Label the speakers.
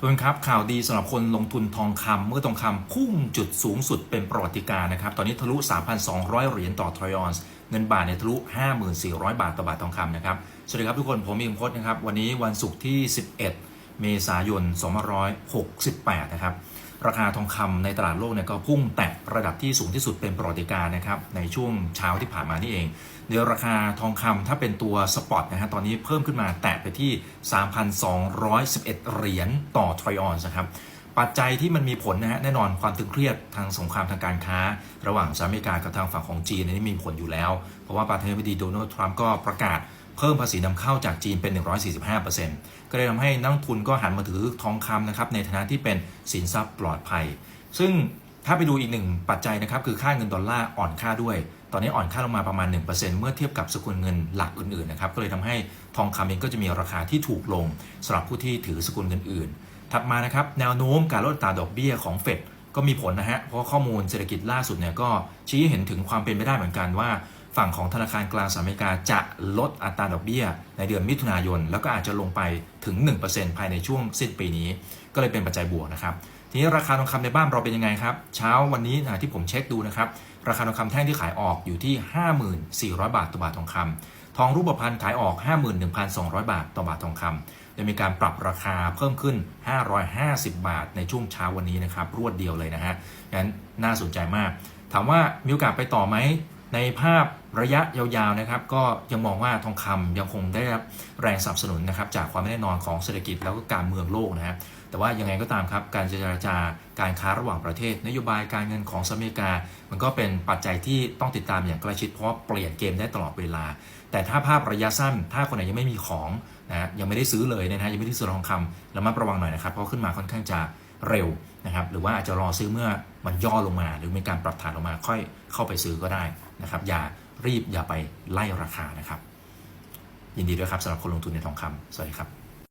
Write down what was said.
Speaker 1: ทุกคนครับข่าวดีสำหรับคนลงทุนทองคำเมื่อทองคำพุ่งจุดสูงสุดเป็นประวัติการณ์นะครับ ตอนนี้ทะลุ 3,200 เหรียญต่อทรอยออนส์เงินบาทเนี่ยทะลุ 5,400 บาทต่อบาททองคำนะครับ สวัสดีครับทุกคน ผมมีมพจน์นะครับ วันนี้วันศุกร์ที่ 11 เมษายน 2568 นะครับ ราคาทองคำในตลาดโลกเนี่ยก็พุ่งแตะระดับที่สูงที่สุดเป็นประวัติการนะครับ ในช่วงเช้าที่ผ่านมานี่เอง เดี๋ยวราคาทองคำถ้าเป็นตัวสปอตนะฮะตอนนี้เพิ่มขึ้นมาแตะไปที่ 3,211 เหรียญต่อทรอยออนนะครับ ปัจจัยที่มันมีผลนะฮะแน่นอนความตึงเครียดทางสงครามทางการค้า ระหว่างสหรัฐอเมริกากับทางฝั่งของจีนนนี้มีผลอยู่แล้ว เพราะว่าประธานาธิบดีโดนัลด์ทรัมป์ก็ประกาศเพิ่มภาษีนำเข้าจากจีนเป็น 145%ก็เลยทำให้นักทุนก็หันมาถือทองคำนะครับในฐานะที่เป็นสินทรัพย์ปลอดภัย ซึ่งถ้าไปดูอีกหนึ่งปัจจัยนะครับคือค่าเงินดอลลาร์อ่อนค่าด้วย ตอนนี้อ่อนค่าลงมาประมาณ 1%เมื่อเทียบกับสกุลเงินหลักอื่นๆนะครับก็เลยทำให้ทองคำเองก็จะมีราคาที่ถูกลงสำหรับผู้ที่ถือสกุลเงินอื่น ถัดมานะครับแนวโน้มการลดอัตราดอกเบี้ยของเฟดก็มีผลนะฮะเพราะข้อมูลเศรษฐกิจล่าสุดเนี่ยก็ชี้เห็นถึงความเป็นไปได้เหมือนกันว่า ฝั่งของธนาคารกลางสหรัฐอเมริกาจะลดอัตราดอกเบี้ย ในเดือนมิถุนายน แล้วก็อาจจะลงไปถึง 1%ภายในช่วงสิ้นปีนี้ ก็เลยเป็นปัจจัยบวกนะครับทีนี้ราคาทองคำในบ้านเราเป็นยังไงครับ เช้าวันนี้นะที่ผมเช็คดูนะครับ ราคาทองคำแท่งที่ขายออกอยู่ที่ 54,000 บาทต่อบาททองคำทองรูปพรรณขายออก 51,200 บาทต่อบาททองคำ จะมีการปรับราคาเพิ่มขึ้น 550 บาทในช่วงเช้าวันนี้นะครับ รวดเดียวเลยนะฮะงั้นน่าสนใจมาก ถามว่ามีโอกาสไปต่อไหม ในภาพระยะยาวๆนะครับก็ยังมองว่าทองคำยังคงได้รับแรงสนับสนุนนะครับจากความไม่แน่นอนของเศรษฐกิจแล้วก็การเมืองโลกนะฮะแต่ว่ายังไงก็ตามครับการเจรจาการค้าระหว่างประเทศ นโยบายการเงินของสหรัฐอเมริกา มันก็เป็นปัจจัยที่ต้องติดตามอย่างใกล้ชิดเพราะเปลี่ยนเกมได้ตลอดเวลา แต่ถ้าภาพระยะสั้น ถ้าคนไหนยังไม่มีของนะฮะยังไม่ได้ซื้อเลยนะฮะยังไม่ได้ซื้อทองคำระมัดระวังหน่อยนะครับเพราะขึ้นมาค่อนข้างจะ เร็วนะครับหรือว่าอาจจะรอซื้อเมื่อมันย่อลงมา หรือมีการปรับฐานลงมาค่อยเข้าไปซื้อก็ได้นะครับอย่ารีบอย่าไปไล่ราคานะครับ ยินดีด้วยครับสำหรับคนลงทุนในทองคำสวัสดีครับ